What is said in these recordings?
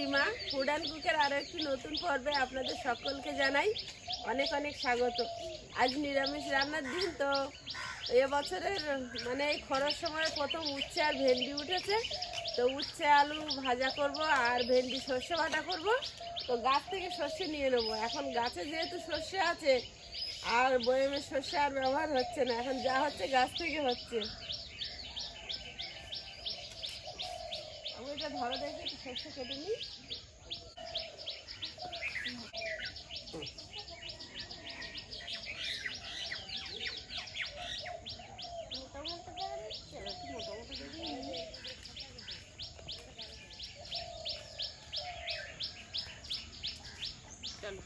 Seema food and কুকের আরও একটি নতুন পর্বে আপনাদের সকলকে জানাই অনেক অনেক স্বাগত। আজ নিরামিষ রান্নার দিন, তো এবছরের মানে এই খরার সময় প্রথম উচ্ছে আর ভেন্ডি উঠেছে। তো উচ্ছে, আলু ভাজা করব আর ভেন্ডি সর্ষে ভাটা করব। তো গাছ থেকে সর্ষে নিয়ে নেব। এখন গাছে যেহেতু সর্ষে আছে, আর বয়েমের সর্ষে আর ব্যবহার হচ্ছে না, এখন যা হচ্ছে গাছ থেকে হচ্ছে। এটা ধরো দেখি একটু কেটে নিই চলো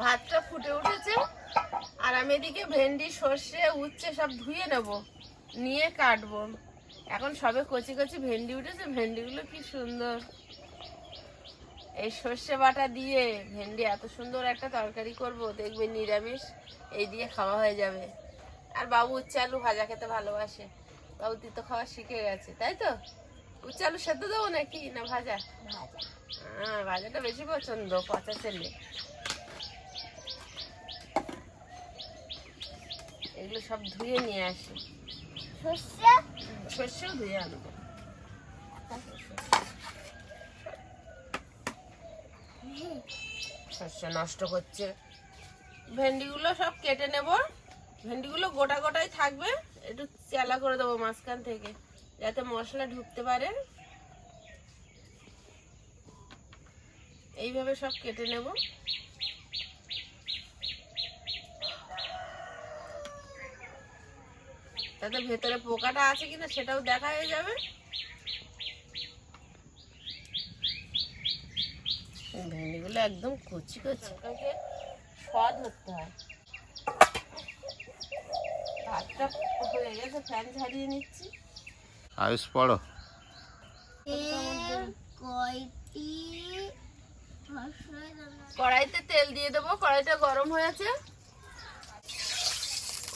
ভাতটা ফুটে উঠেছে আর আমি এদিকে ভেন্ডি সর্ষে উচ্ছে সব ধুয়ে নেব নিয়ে কাটবো। এখন সবে কচি কচি ভেন্ডি উঠেছে ভেন্ডিগুলো কি সুন্দর। এই সর্ষে বাটা দিয়ে ভেন্ডি এত সুন্দর একটা তরকারি করব দেখবে নিরামিষ এই দিয়ে খাওয়া হয়ে যাবে। আর বাবু উচ্ছে আলু ভাজা খেতে ভালোবাসে বাবু তুই তিতো খাওয়া শিখে গেছে তাই তো? উচ্ছে আলু সেদ্ধ দেবো নাকি না ভাজা? হ্যাঁ ভাজাটা বেশি পছন্দ পচা ছেলে। এগুলো সব ধুয়ে নিয়ে আসি। সর্ষে? সর্ষেও ধুয়ে আনব। শস্য নষ্ট করছে। ভেন্ডিগুলো সব কেটে নেব। ভেন্ডিগুলো গোটা গোটাই থাকবে। একটু চেলা করে দেবো মাঝখান থেকে যাতে মশলা ঢুকতে পারে। এইভাবে সব কেটে নেব। তাতে ভেতরে পোকাটা আছে কিনা সেটাও দেখা হয়ে যাবে। ভেন্ডিগুলো একদম কচি কচি। কাকে স্বাদ হতে হয়। ভাতটা হয়ে গেছে ফ্যান ঝাড়িয়ে নিচ্ছি। আয়ুষ পড়ো। কড়াইতে তেল দিয়ে দেবো কড়াইটা গরম হয়েছে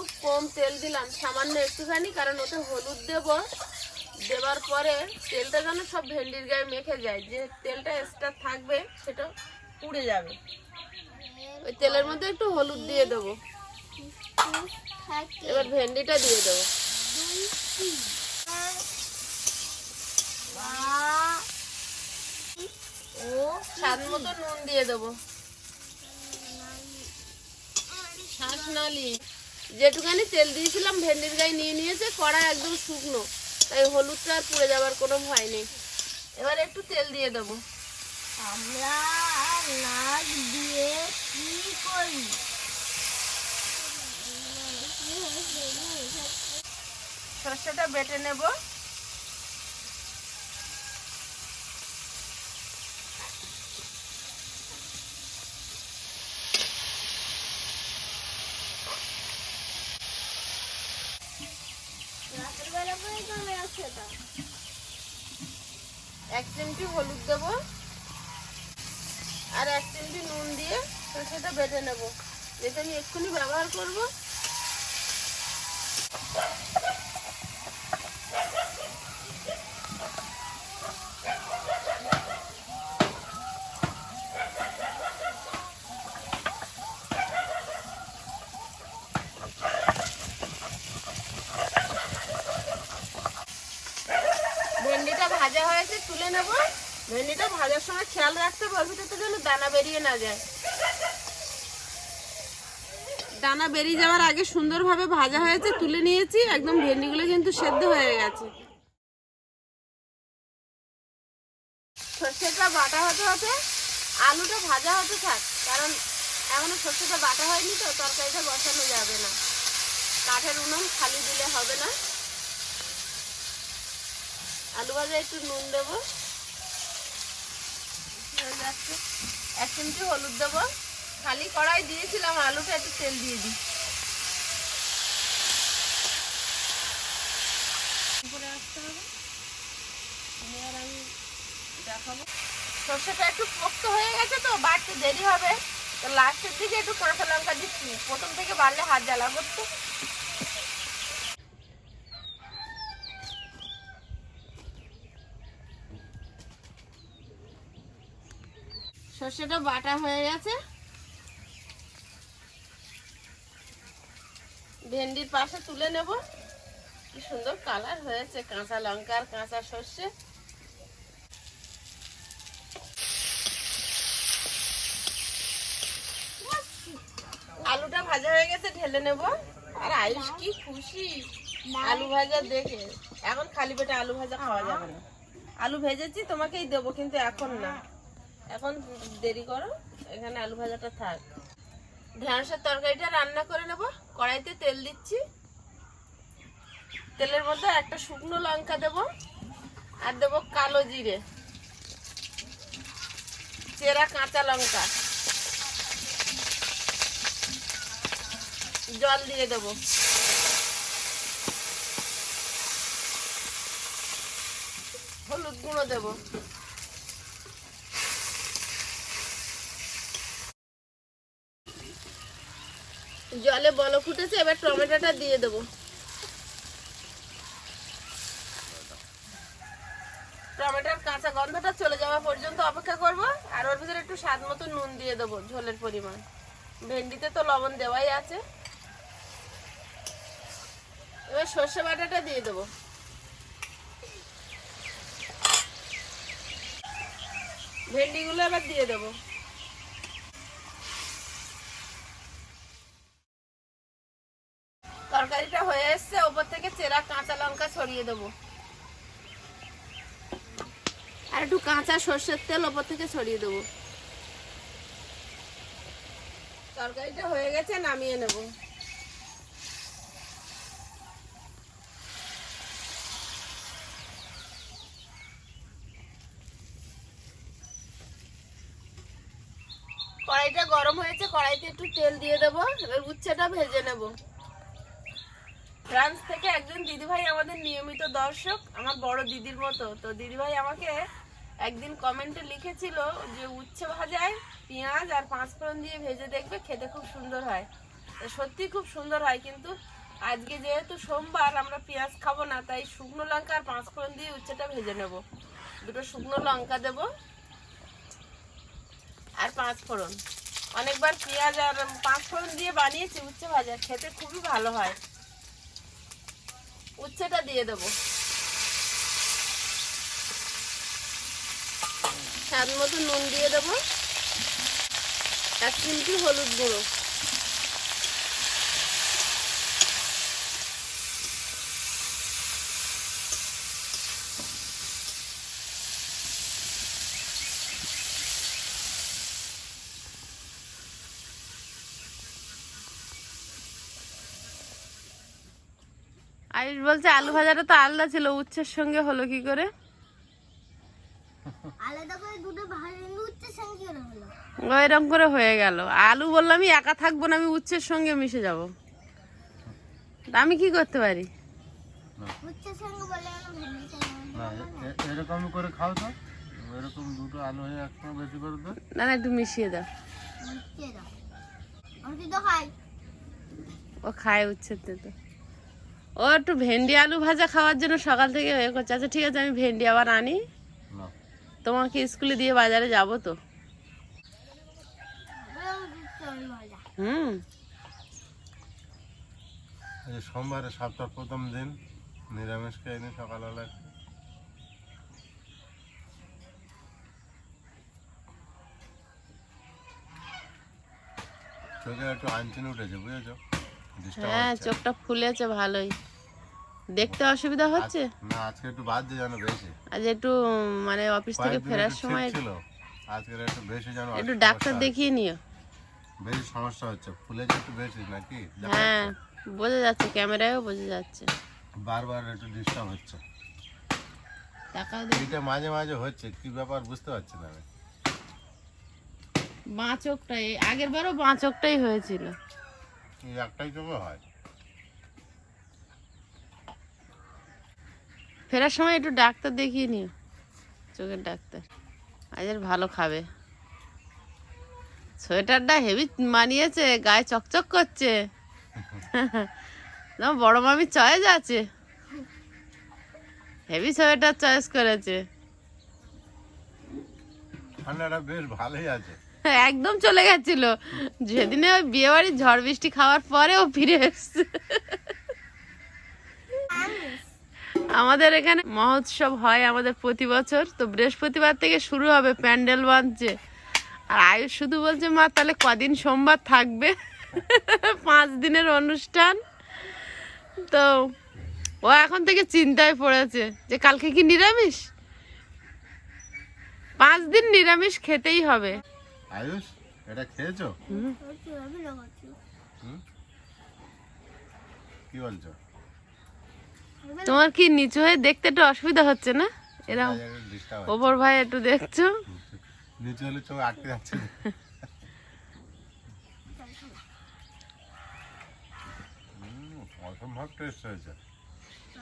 খুব কম তেল দিলাম, সামান্য একটুখানি, কারণ ওতে হলুদ দেব। দেওয়ার পরে তেলটা যেন সব ভেন্ডির গায়ে মেখে যায়, যে তেলটা এক্সট্রা থাকবে, সেটা পুড়ে যাবে। ওই তেলের মধ্যে একটু হলুদ দিয়ে দেবো। এবার ভেন্ডিটা দিয়ে দেবো। স্বাদ মতো নুন দিয়ে দেবো। শ্বাস নালি। যেটুখানি তেল দিয়েছিলাম ভেন্ডির গায়ে নিয়ে নিয়েছে কড়া একদম শুকনো। তাই হলুদটা আর পুড়ে যাওয়ার কোনো ভয় নেই। এবার একটু তেল দিয়ে দেবো। আমরা নাচ দিয়ে কি করি? সর্ষেটা বেটে নেব রাতের বেলা করে চলে আসছে তো এক চিমটি হলুদ দেবো। আর এক চিমটি নুন দিয়ে সর্ষেটা বেটে নেব। যেটা আমি এক্ষুনি ব্যবহার করব। ভেন্ডিটা ভাজা হয়েছে, তুলে নেব। ভেন্ডিটা ভাজার সময় খেয়াল রাখতে হবে ওর ভিতরে যেন দানা বেরিয়ে না যায়। দানা বেরিয়ে যাওয়ার আগে সুন্দরভাবে ভাজা হয়েছে তুলে নিয়েছি একদম ভেন্ডিগুলো কিন্তু সেদ্ধ হয়ে গেছে। সর্ষেটা বাটা হতে হতে আলুটা ভাজা হতে থাক কারণ এখনও সর্ষেটা বাটা হয়নি তো তরকারিটা বসানো যাবে না। কাঠের উনুন খালি দিলে হবে না। আলু ভাজা একটু নুন দেবো। এক চিমটি হলুদ খালি কড়াই দিয়েছিলাম, আলুটা একটু তেল দিয়ে দিই। দেখাবো। সর্ষেটা একটু পোক্ত হয়ে গেছে তো বাড়তে দেরি হবে। তো লাস্টের দিকে একটু করে লঙ্কা দিচ্ছি। প্রথম থেকে বাড়লে হাত জ্বালা করতো সর্ষেটা বাটা হয়ে গেছে। ভেন্ডির পাশে তুলে নেব। কি সুন্দর কালার হয়েছে, কাঁচা লঙ্কা কাঁচা সর্ষে। আলুটা ভাজা হয়ে গেছে, ঢেলে নেব। আর আয়ুষ কি খুশি। আলু ভাজা দেখে। এখন খালি পেটে আলু ভাজা খাওয়া যাবে না। আলু ভেজেছি, তোমাকেই দেবো, কিন্তু এখন না। এখন দেরি করো, এখানে আলু ভাজাটা থাক। ঢেঁড়সের তরকারিটা রান্না করে নেব, কড়াইতে তেল দিচ্ছি। তেলের মধ্যে একটা শুকনো লঙ্কা দেব, আর দেব কালো জিরে। চেরা কাঁচা লঙ্কা। জল দিয়ে দেব। হলুদ গুঁড়ো দেব। জলে বল ফুটেছে, এবার টমেটোটা দিয়ে দেব। টমেটোর কাঁচা গন্ধটা চলে যাওয়া পর্যন্ত অপেক্ষা করব, আর ওর ভিতরে একটু স্বাদ মতো নুন দিয়ে দেবো, ঝোলের পরিমাণ। ভেন্ডিতে তো লবণ দেওয়াই আছে। এবার সর্ষে বাটাটা দিয়ে দেবো। ভেন্ডিগুলো এবার দিয়ে দেবো তরকারিটা হয়ে এসছে ওপর থেকে চেরা কাঁচা লঙ্কা ছড়িয়ে দেবো। আর একটু কাঁচা সর্ষের তেল ওপর থেকে ছড়িয়ে দেবো। তরকারিটা হয়ে গেছে, নামিয়ে নেব। কড়াইটা গরম হয়েছে, কড়াইতে একটু তেল দিয়ে দেবো, এবার উচ্ছেটা ভেজে নেব। ফ্রান্স থেকে একজন দিদিভাই আমাদের নিয়মিত দর্শক, আমার বড় দিদির মতো। তো দিদিভাই আমাকে একদিন কমেন্টে লিখেছিল যে, উচ্ছে ভাজায় পেঁয়াজ আর পাঁচফোড়ন দিয়ে ভেজে দেখবে, খেতে খুব সুন্দর হয়। সত্যি খুব সুন্দর হয়, কিন্তু আজকে যেহেতু সোমবার, আমরা পেঁয়াজ খাব না, তাই শুকনো লঙ্কা আর পাঁচফোড়ন দিয়ে উচ্ছেটা ভেজে নেব। দুটো শুকনো লঙ্কা দেব আর পাঁচফোড়ন। অনেকবার পেঁয়াজ আর পাঁচফোড়ন দিয়ে বানিয়েছি, উচ্ছে ভাজা, খেতে খুবই ভালো হয়। উচ্ছেটা দিয়ে দেবো। স্বাদ মতো নুন দিয়ে দেবো। এক চিমটি হলুদ গুঁড়ো। আয়ুষ বলছে আলু ভাজাটা তো আলাদা ছিল উচ্ছের সঙ্গে হলো কি করে? আলাদা করে দুটো ভালো সঙ্গে হলো? এরকম করে হয়ে গেল। আলু বললাম আমি একা থাকব না আমি উচ্ছের সঙ্গে মিশে যাব। তা আমি কি করতে পারি? সঙ্গে বলে এরকম করে খাও তো। এরকম দুটো আলু হয়ে একসঙ্গে বেশি করে দাও না না একটু মিশিয়ে দাও। উঠতে দাও। আমি তো খাই। ও খায় উচ্ছের তো ও একটু ভেন্ডি আলু ভাজা খাওয়ার জন্য সকাল থেকে এ করছে। আচ্ছা ঠিক আছে আমি ভেন্ডি আবার আনি। তোমাকে স্কুলে দিয়ে বাজারে যাব তো। হুম। সোমবারে সপ্তাহ প্রথম দিন নিরামিষ খেয়ে নি সকালবেলা চোখে একটু আনচিন উঠেছে বুঝেছ? হ্যাঁ। চোখটা ফুলেছে ভালোই। দেখতে অসুবিধা হচ্ছে? না আজকে একটু দিয়ে জানো বেশি। আজ একটু মানে অফিস থেকে ফেরার সময় ছিল। আজকে একটু বেশি জানো একটু ডাক্তার দেখিয়ে নিও। বেশি সমস্যা হচ্ছে। ফুলেছে একটু বেশি নাকি? হ্যাঁ? বোঝা যাচ্ছে ক্যামেরায়ও বোঝা যাচ্ছে। বারবার একটু ডিস্টার্ব হচ্ছে। দেখ মাঝে মাঝে হচ্ছে কি ব্যাপার বুঝতে পারছি না আমি। বাঁ চোখটাই আগের বারও বাঁ চোখটাই হয়েছিল। এই একটাই চোখে হয়। ফেরার সময় একটু ডাক্তার দেখিয়ে নিও চোখের ডাক্তার। আজ আর ভালো খাবে। সোয়েটারটা হেভি মানিয়েছে গায়ে চকচক করছে। না বড় মামি চয়েস আছে। হেভি সোয়েটার চয়েস করেছে। ঠান্ডাটা বেশ ভালোই আছে। একদম চলে গেছিল। যেদিনে ওই বিয়ে বাড়ির ঝড় বৃষ্টি খাওয়ার পরে ও ফিরে এসছে। আমাদের এখানে মহোৎসব হয় আমাদের প্রতি বছর। তো বৃহস্পতিবার থেকে শুরু হবে প্যান্ডেল বাঁধছে। আর আয়ুষ শুধু বলছে, মা, তাহলে কদিন সোমবার থাকবে? পাঁচ দিনের অনুষ্ঠান। তো ও এখন থেকে চিন্তায় পড়েছে যে, কালকে কি নিরামিষ? পাঁচ দিন নিরামিষ খেতেই হবে। আয়ুষ এটা খেয়েছো? কি বলছো? তোমার কি নিচু হয়ে দেখতে একটু অসুবিধা হচ্ছে না? এরকম ওপর ভাই একটু দেখছ? নিচে হলে চোখ আটকে যাচ্ছে। অসম্ভব টেস্ট হয়েছে।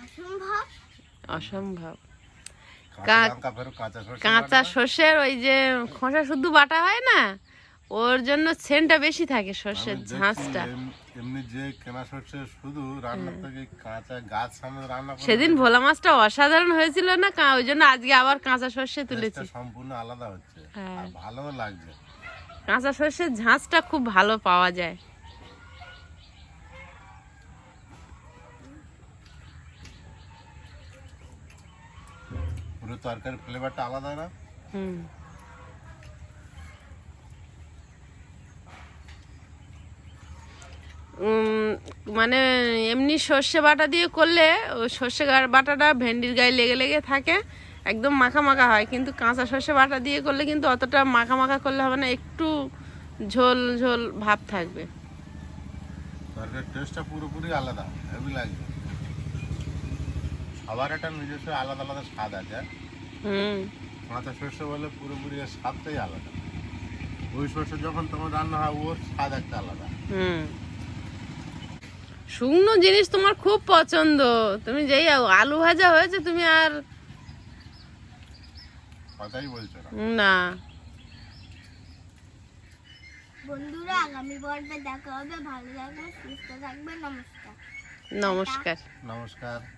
অসম্ভব অসম্ভব। কাঁচা। সর্ষের ওই যে খোসা শুদ্ধ বাটা হয় না? ওর জন্য সেন্টটা বেশি থাকে সর্ষের ঝাঁসটা এমনি যে কেনা সরষে শুধু রান্না থেকে কাঁচা গাছ সামনে রান্না সেদিন ভোলা মাছটা অসাধারণ হয়েছিল না? কা- ওই জন্য আজকে আবার কাঁচা সর্ষে তুলেছি। সম্পূর্ণ আলাদা হচ্ছে। হ্যাঁ। আর ভালোও লাগছে। কাঁচা সর্ষের ঝাঁসটা খুব ভালো পাওয়া যায়। পুরো তরকারি ফ্লেভারটা আলাদা না? হুম। মানে এমনি সর্ষে বাটা দিয়ে করলে ওই সর্ষে বাটাটা ভেন্ডির গায়ে লেগে লেগে থাকে একদম মাখা মাখা হয়। কিন্তু কাঁচা সর্ষে বাটা দিয়ে করলে কিন্তু অতটা মাখা মাখা করলে হবে না একটু ঝোল ঝোল ভাব থাকবে। তরকারির টেস্টটা পুরোপুরি আলাদা হেভি লাগছে সবার একটা নিজস্ব আলাদা আলাদা স্বাদ আছে। হুম। কাঁচা সর্ষে বলে পুরোপুরি স্বাদটাই আলাদা। ওই শস্য যখন তোমার রান্না হয় ওর স্বাদ একটা আলাদা। হুম। শুকনো জিনিস তোমার খুব পছন্দ। তুমি যেই আলু ভাজা হয়েছে তুমি আর কথাই বলছো না। না। বন্ধুরা আগামী পর্বে দেখা হবে। ভালো থাকবে সুস্থ থাকবে নমস্কার। নমস্কার। নমস্কার।